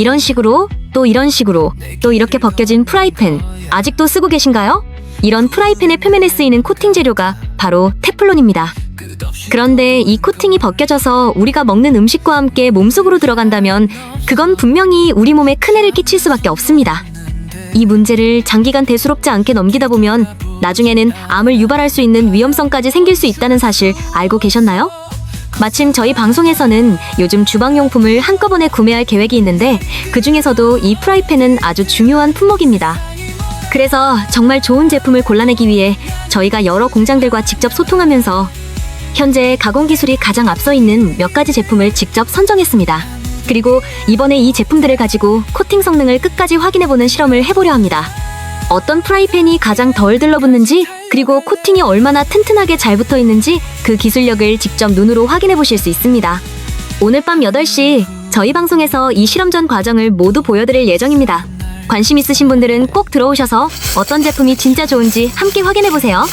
이런 식으로 또 이런 식으로 또 이렇게 벗겨진 프라이팬 아직도 쓰고 계신가요? 이런 프라이팬의 표면에 쓰이는 코팅 재료가 바로 테플론입니다. 그런데 이 코팅이 벗겨져서 우리가 먹는 음식과 함께 몸속으로 들어간다면 그건 분명히 우리 몸에 큰 해를 끼칠 수밖에 없습니다. 이 문제를 장기간 대수롭지 않게 넘기다 보면 나중에는 암을 유발할 수 있는 위험성까지 생길 수 있다는 사실 알고 계셨나요? 마침 저희 방송에서는 요즘 주방용품을 한꺼번에 구매할 계획이 있는데 그 중에서도 이 프라이팬은 아주 중요한 품목입니다. 그래서 정말 좋은 제품을 골라내기 위해 저희가 여러 공장들과 직접 소통하면서 현재 가공 기술이 가장 앞서 있는 몇 가지 제품을 직접 선정했습니다. 그리고 이번에 이 제품들을 가지고 코팅 성능을 끝까지 확인해보는 실험을 해보려 합니다. 어떤 프라이팬이 가장 덜 들러붙는지 그리고 코팅이 얼마나 튼튼하게 잘 붙어 있는지 그 기술력을 직접 눈으로 확인해 보실 수 있습니다. 오늘 밤 8시 저희 방송에서 이 실험 전 과정을 모두 보여드릴 예정입니다. 관심 있으신 분들은 꼭 들어오셔서 어떤 제품이 진짜 좋은지 함께 확인해 보세요.